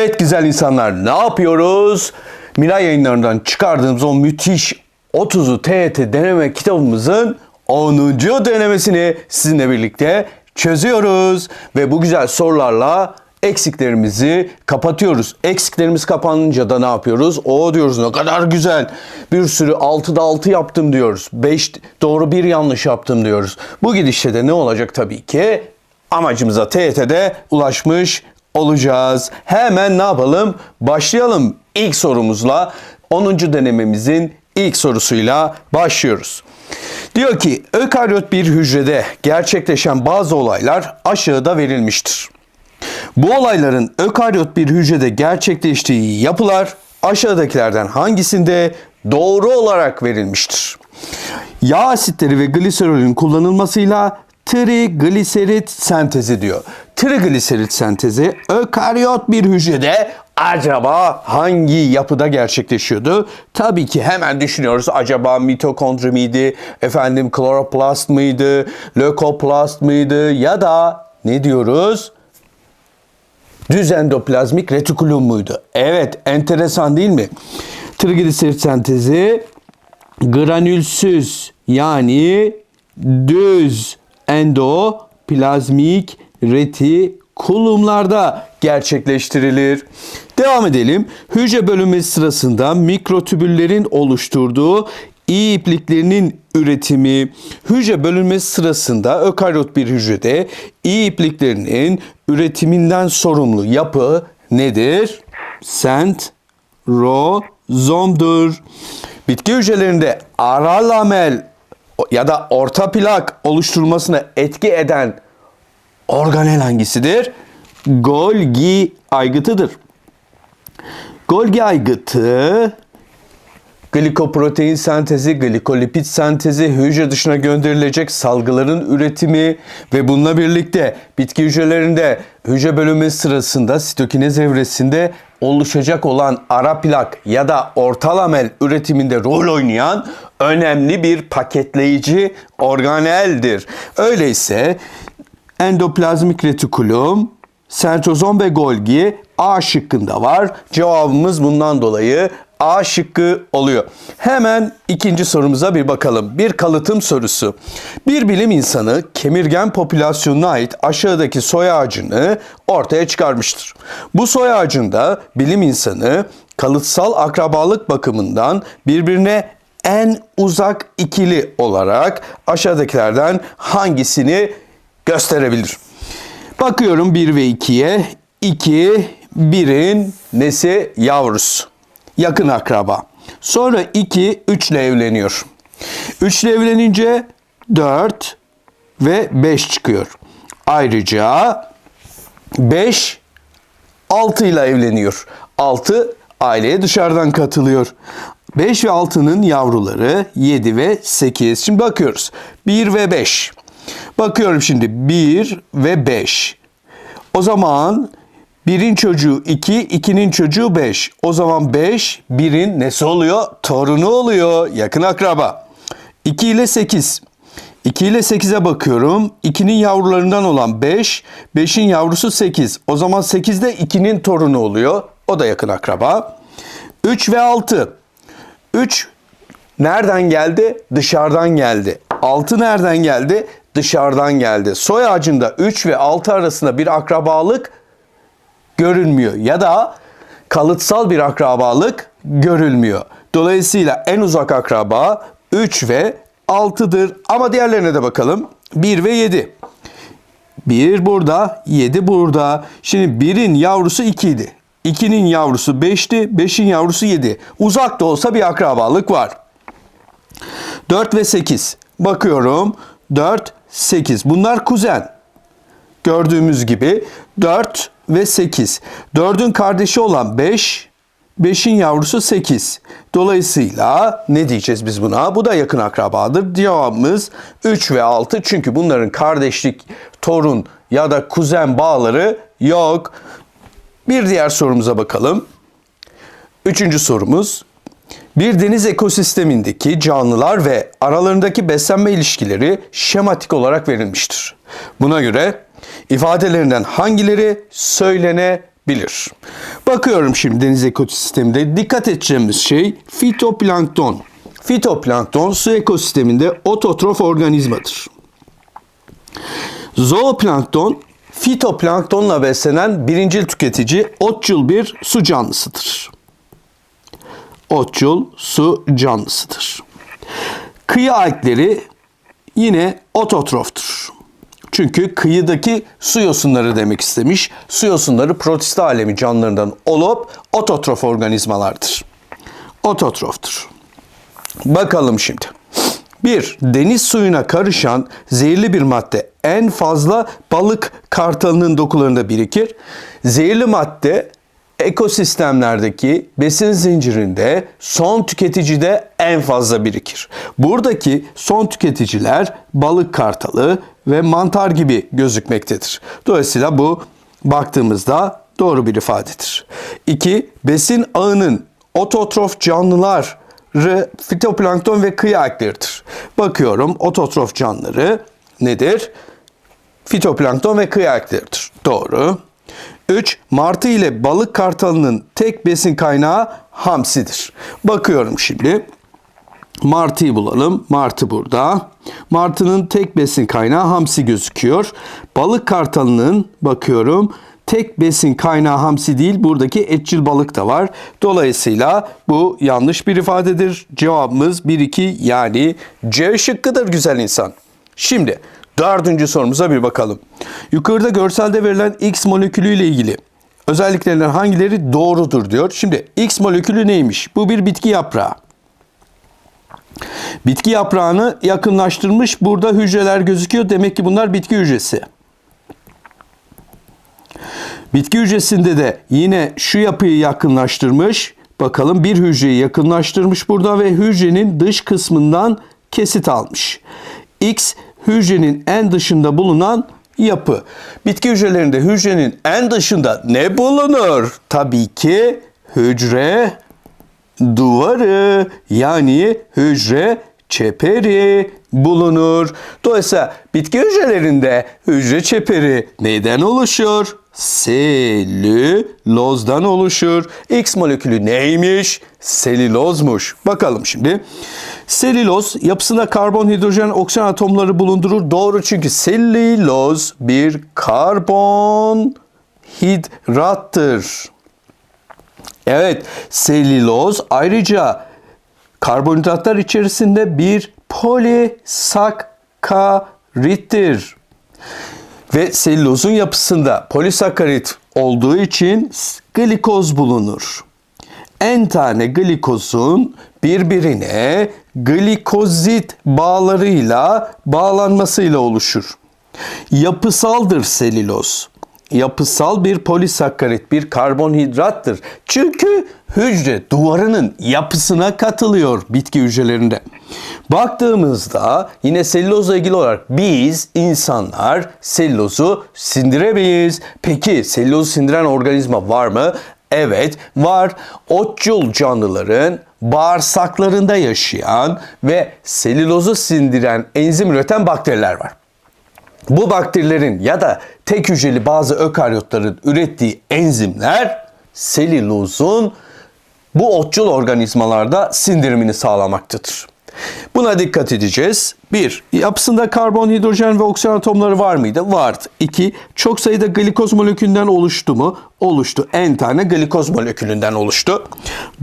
Evet güzel insanlar ne yapıyoruz? Miray yayınlarından çıkardığımız o müthiş 30'u TET deneme kitabımızın 10. denemesini sizinle birlikte çözüyoruz. Ve bu güzel sorularla eksiklerimizi kapatıyoruz. Eksiklerimiz kapanınca da ne yapıyoruz? O diyoruz ne kadar güzel. Bir sürü 6'da 6 yaptım diyoruz. 5 doğru bir yanlış yaptım diyoruz. Bu gidişte de ne olacak tabii ki? Amacımıza TYT'de ulaşmış olacağız. Hemen ne yapalım? Başlayalım ilk sorumuzla. 10. denememizin ilk sorusuyla başlıyoruz. Diyor ki ökaryot bir hücrede gerçekleşen bazı olaylar aşağıda verilmiştir. Bu olayların ökaryot bir hücrede gerçekleştiği yapılar aşağıdakilerden hangisinde doğru olarak verilmiştir? Yağ asitleri ve gliserolün kullanılmasıyla trigliserit sentezi diyor. Trigliserit sentezi ökaryot bir hücrede acaba hangi yapıda gerçekleşiyordu? Tabii ki hemen düşünüyoruz. Acaba mitokondri miydi? Efendim kloroplast mıydı? Lökoplast mıydı? Ya da ne diyoruz? Düz endoplazmik retikulum muydu? Evet, enteresan değil mi? Trigliserit sentezi granülsüz yani düz endoplazmik retikulumlarda gerçekleştirilir. Devam edelim. Hücre bölünmesi sırasında mikrotübüllerin oluşturduğu iyi ipliklerinin üretimi hücre bölünmesi sırasında ökaryot bir hücrede iyi ipliklerinin üretiminden sorumlu yapı nedir? Sentrozomdur. Bitki hücrelerinde ara lamel ya da orta plak oluşturulmasına etki eden organel hangisidir? Golgi aygıtıdır. Golgi aygıtı glikoprotein sentezi, glikolipid sentezi, hücre dışına gönderilecek salgıların üretimi ve bununla birlikte bitki hücrelerinde hücre bölünmesi sırasında sitokinez evresinde oluşacak olan ara plak ya da ortalamel üretiminde rol oynayan önemli bir paketleyici organeldir. Öyleyse endoplazmik retikulum, sentrozom ve Golgi A şıkkında var. Cevabımız bundan dolayı A şıkkı oluyor. Hemen ikinci sorumuza bir bakalım. Bir kalıtım sorusu. Bir bilim insanı kemirgen popülasyonuna ait aşağıdaki soy ağacını ortaya çıkarmıştır. Bu soy ağacında bilim insanı kalıtsal akrabalık bakımından birbirine en uzak ikili olarak aşağıdakilerden hangisini gösterebilir? Bakıyorum 1 ve 2'ye. 2, 1'in nesi? Yavrusu. Yakın akraba. Sonra 2, 3 ile evleniyor. 3 ile evlenince 4 ve 5 çıkıyor. Ayrıca 5 6 ile evleniyor. 6 aileye dışarıdan katılıyor. 5 ve 6'nın yavruları 7 ve 8. Şimdi bakıyoruz. 1 ve 5. Bakıyorum şimdi 1 ve 5. O zaman 1'in çocuğu 2, 2'nin çocuğu 5. O zaman 5 1'in nesi oluyor? Torunu oluyor. Yakın akraba. 2 ile 8. 2 ile 8'e bakıyorum. 2'nin yavrularından olan 5, 5'in yavrusu 8. O zaman 8 de 2'nin torunu oluyor. O da yakın akraba. 3 ve 6. 3 nereden geldi? Dışarıdan geldi. 6 nereden geldi? Dışarıdan geldi. Soy ağacında 3 ve 6 arasında bir akrabalık görülmüyor ya da kalıtsal bir akrabalık görülmüyor. Dolayısıyla en uzak akraba 3 ve 6'dır. Ama diğerlerine de bakalım. 1 ve 7. 1 burada, 7 burada. Şimdi 1'in yavrusu 2 idi. 2'nin yavrusu 5'ti, 5'in yavrusu 7. Uzak da olsa bir akrabalık var. 4 ve 8. Bakıyorum. 4, 8. Bunlar kuzen. Gördüğümüz gibi 4 ve 8. 4'ün kardeşi olan 5, 5'in yavrusu 8. Dolayısıyla ne diyeceğiz biz buna? Bu da yakın akrabadır. Cevabımız 3 ve 6. Çünkü bunların kardeşlik, torun ya da kuzen bağları yok. Bir diğer sorumuza bakalım. Üçüncü sorumuz. Bir deniz ekosistemindeki canlılar ve aralarındaki beslenme ilişkileri şematik olarak verilmiştir. Buna göre ifadelerinden hangileri söylenebilir? bilir. Bakıyorum şimdi deniz ekosisteminde dikkat edeceğimiz şey fitoplankton. Fitoplankton su ekosisteminde ototrof organizmadır. Zooplankton fitoplanktonla beslenen birincil tüketici otçul bir su canlısıdır. Otçul su canlısıdır. Kıyı algleri yine ototroftur. Çünkü kıyıdaki su yosunları demek istemiş. Su yosunları protist alemi canlılarından olup ototrof organizmalardır. Ototroftur. Bakalım şimdi. Bir, deniz suyuna karışan zehirli bir madde en fazla balık kartalının dokularında birikir. Zehirli madde ekosistemlerdeki besin zincirinde son tüketicide en fazla birikir. Buradaki son tüketiciler balık kartalı ve mantar gibi gözükmektedir. Dolayısıyla bu baktığımızda doğru bir ifadedir. 2. Besin ağının ototrof canlıları fitoplankton ve kıyı algleridir. Bakıyorum ototrof canlıları nedir? Fitoplankton ve kıyı algleridir. Doğru. 3. Martı ile balık kartalının tek besin kaynağı hamsidir. Bakıyorum şimdi. Martı'yı bulalım. Martı burada. Martının tek besin kaynağı hamsi gözüküyor. Balık kartalının bakıyorum tek besin kaynağı hamsi değil buradaki etçil balık da var. Dolayısıyla bu yanlış bir ifadedir. Cevabımız 1-2 yani C şıkkıdır güzel insan. Şimdi dördüncü sorumuza bir bakalım. Yukarıda görselde verilen X molekülü ile ilgili özelliklerinden hangileri doğrudur diyor. Şimdi X molekülü neymiş? Bu bir bitki yaprağı. Bitki yaprağını yakınlaştırmış. Burada hücreler gözüküyor. Demek ki bunlar bitki hücresi. Bitki hücresinde de yine şu yapıyı yakınlaştırmış. Bakalım bir hücreyi yakınlaştırmış burada ve hücrenin dış kısmından kesit almış. X hücrenin en dışında bulunan yapı. Bitki hücrelerinde hücrenin en dışında ne bulunur? Tabii ki hücre duvarı yani hücre çeperi bulunur. Dolayısıyla bitki hücrelerinde hücre çeperi neyden oluşur? Selülozdan oluşur. X molekülü neymiş? Selülozmuş. Bakalım şimdi. Selüloz yapısında karbon, hidrojen, oksijen atomları bulundurur. Doğru çünkü selüloz bir karbon hidrattır. Evet, selüloz ayrıca karbonhidratlar içerisinde bir polisakkarittir. Ve selülozun yapısında polisakkarit olduğu için glikoz bulunur. En tane glikozun birbirine glikozit bağlarıyla bağlanmasıyla oluşur. Yapısaldır selüloz yapısal bir polisakkarit, bir karbonhidrattır. Çünkü hücre duvarının yapısına katılıyor bitki hücrelerinde. Baktığımızda yine selülozla ilgili olarak biz insanlar selülozu sindiremeyiz. Peki selülozu sindiren organizma var mı? Evet var. Otçul canlıların bağırsaklarında yaşayan ve selülozu sindiren enzim üreten bakteriler var. Bu bakterilerin ya da tek hücreli bazı ökaryotların ürettiği enzimler selülozun bu otçul organizmalarda sindirimini sağlamaktadır. Buna dikkat edeceğiz. 1. Yapısında karbon, hidrojen ve oksijen atomları var mıydı? Vardı. 2. Çok sayıda glikoz molekülünden oluştu mu? Oluştu. En tane glikoz molekülünden oluştu.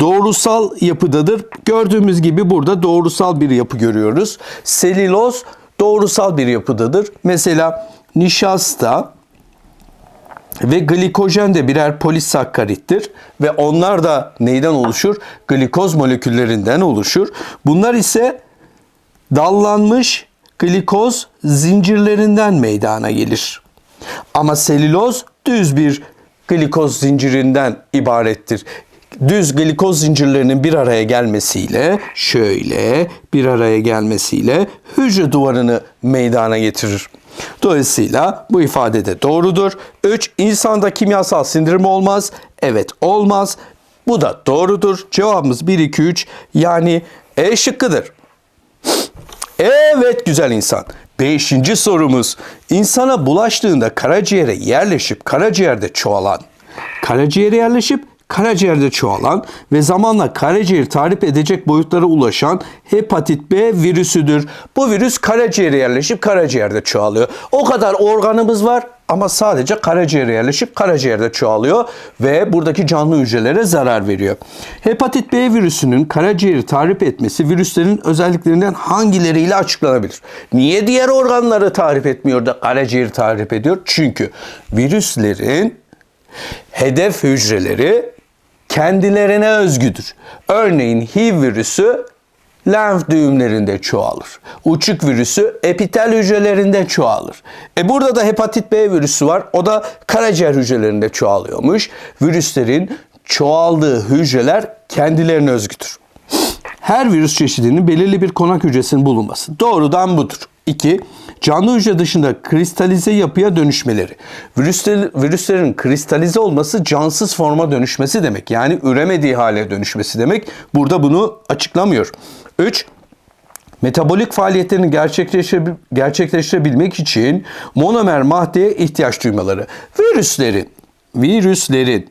Doğrusal yapıdadır. Gördüğümüz gibi burada doğrusal bir yapı görüyoruz. Selüloz doğrusal bir yapıdadır. Mesela nişasta ve glikojen de birer polisakkarittir ve onlar da neyden oluşur? Glikoz moleküllerinden oluşur. Bunlar ise dallanmış glikoz zincirlerinden meydana gelir. Ama selüloz düz bir glikoz zincirinden ibarettir düz glikoz zincirlerinin bir araya gelmesiyle şöyle bir araya gelmesiyle hücre duvarını meydana getirir. Dolayısıyla bu ifade de doğrudur. 3. İnsanda kimyasal sindirim olmaz. Evet olmaz. Bu da doğrudur. Cevabımız 1, 2, 3 yani E şıkkıdır. Evet güzel insan. Beşinci sorumuz. İnsana bulaştığında karaciğere yerleşip karaciğerde çoğalan karaciğere yerleşip karaciğerde çoğalan ve zamanla karaciğer tarif edecek boyutlara ulaşan hepatit B virüsüdür. Bu virüs karaciğere yerleşip karaciğerde çoğalıyor. O kadar organımız var ama sadece karaciğere yerleşip karaciğerde çoğalıyor ve buradaki canlı hücrelere zarar veriyor. Hepatit B virüsünün karaciğeri tarif etmesi virüslerin özelliklerinden hangileriyle açıklanabilir? Niye diğer organları tarif etmiyor da karaciğeri tarif ediyor? Çünkü virüslerin hedef hücreleri kendilerine özgüdür. Örneğin HIV virüsü lenf düğümlerinde çoğalır. Uçuk virüsü epitel hücrelerinde çoğalır. E burada da hepatit B virüsü var. O da karaciğer hücrelerinde çoğalıyormuş. Virüslerin çoğaldığı hücreler kendilerine özgüdür. Her virüs çeşidinin belirli bir konak hücresinin bulunması. Doğrudan budur. 2. Canlı hücre dışında kristalize yapıya dönüşmeleri. Virüsler, virüslerin kristalize olması cansız forma dönüşmesi demek. Yani üremediği hale dönüşmesi demek. Burada bunu açıklamıyor. 3. Metabolik faaliyetlerini gerçekleştire, gerçekleştirebilmek için monomer maddeye ihtiyaç duymaları. Virüslerin, virüslerin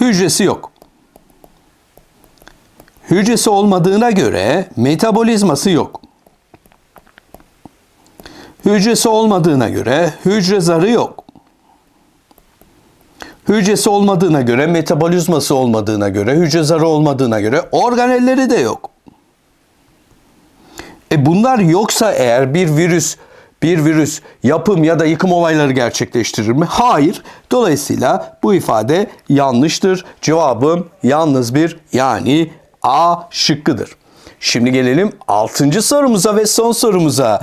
hücresi yok. Hücresi olmadığına göre metabolizması yok. Hücresi olmadığına göre hücre zarı yok. Hücresi olmadığına göre metabolizması olmadığına göre hücre zarı olmadığına göre organelleri de yok. E bunlar yoksa eğer bir virüs bir virüs yapım ya da yıkım olayları gerçekleştirir mi? Hayır. Dolayısıyla bu ifade yanlıştır. Cevabım yalnız bir yani A şıkkıdır. Şimdi gelelim 6. sorumuza ve son sorumuza.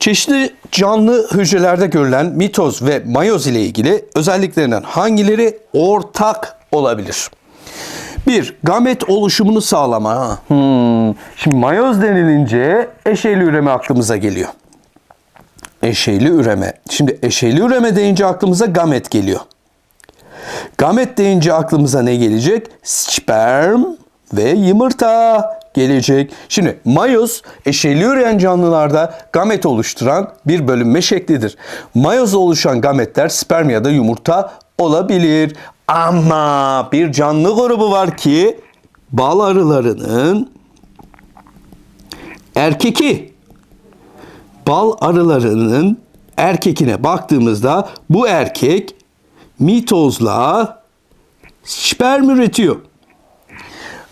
Çeşitli canlı hücrelerde görülen mitoz ve mayoz ile ilgili özelliklerinden hangileri ortak olabilir? Bir, gamet oluşumunu sağlama. Hmm. Şimdi mayoz denilince eşeyli üreme aklımıza geliyor. Eşeyli üreme. Şimdi eşeyli üreme deyince aklımıza gamet geliyor. Gamet deyince aklımıza ne gelecek? Sperm ve yumurta gelecek. Şimdi mayoz eşeyli üreyen canlılarda gamet oluşturan bir bölünme şeklidir. Mayozla oluşan gametler sperm ya da yumurta olabilir. Ama bir canlı grubu var ki bal arılarının erkeki bal arılarının erkekine baktığımızda bu erkek mitozla sperm üretiyor.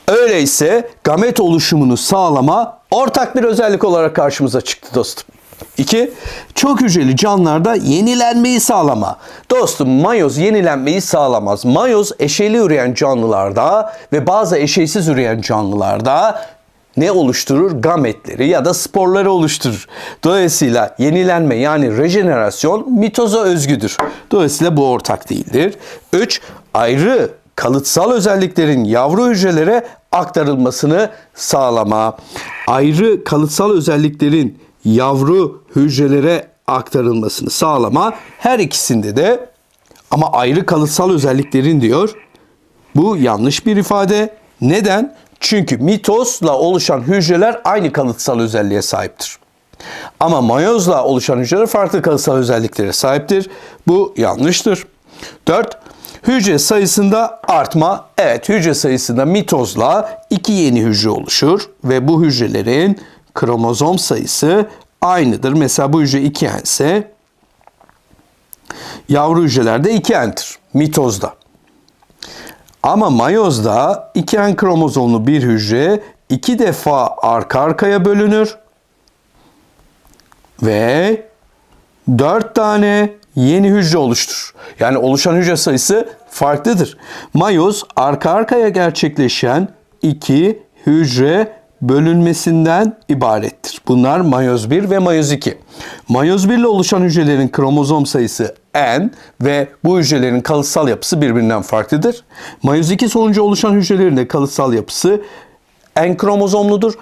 Öyleyse gamet oluşumunu sağlama ortak bir özellik olarak karşımıza çıktı dostum. 2. Çok hücreli canlılarda yenilenmeyi sağlama. Dostum mayoz yenilenmeyi sağlamaz. Mayoz eşeyli üreyen canlılarda ve bazı eşeysiz üreyen canlılarda ne oluşturur? Gametleri ya da sporları oluşturur. Dolayısıyla yenilenme yani rejenerasyon mitoza özgüdür. Dolayısıyla bu ortak değildir. 3. Ayrı kalıtsal özelliklerin yavru hücrelere aktarılmasını sağlama. Ayrı kalıtsal özelliklerin yavru hücrelere aktarılmasını sağlama. Her ikisinde de ama ayrı kalıtsal özelliklerin diyor. Bu yanlış bir ifade. Neden? Çünkü mitozla oluşan hücreler aynı kalıtsal özelliğe sahiptir. Ama mayozla oluşan hücreler farklı kalıtsal özelliklere sahiptir. Bu yanlıştır. 4. Hücre sayısında artma. Evet hücre sayısında mitozla iki yeni hücre oluşur ve bu hücrelerin kromozom sayısı aynıdır. Mesela bu hücre 2N ise yavru hücrelerde 2N'tir mitozda. Ama mayozda 2N kromozomlu bir hücre iki defa arka arkaya bölünür ve 4 tane yeni hücre oluşturur. Yani oluşan hücre sayısı farklıdır. Mayoz arka arkaya gerçekleşen iki hücre bölünmesinden ibarettir. Bunlar mayoz 1 ve mayoz 2. Mayoz 1 ile oluşan hücrelerin kromozom sayısı N ve bu hücrelerin kalıtsal yapısı birbirinden farklıdır. Mayoz 2 sonucu oluşan hücrelerin de kalıtsal yapısı N kromozomludur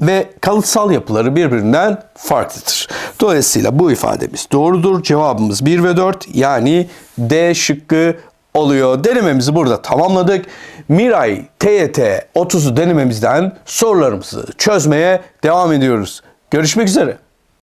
ve kalıtsal yapıları birbirinden farklıdır. Dolayısıyla bu ifademiz doğrudur. Cevabımız 1 ve 4 yani D şıkkı oluyor. Denememizi burada tamamladık. Miray TYT 30'u denememizden sorularımızı çözmeye devam ediyoruz. Görüşmek üzere.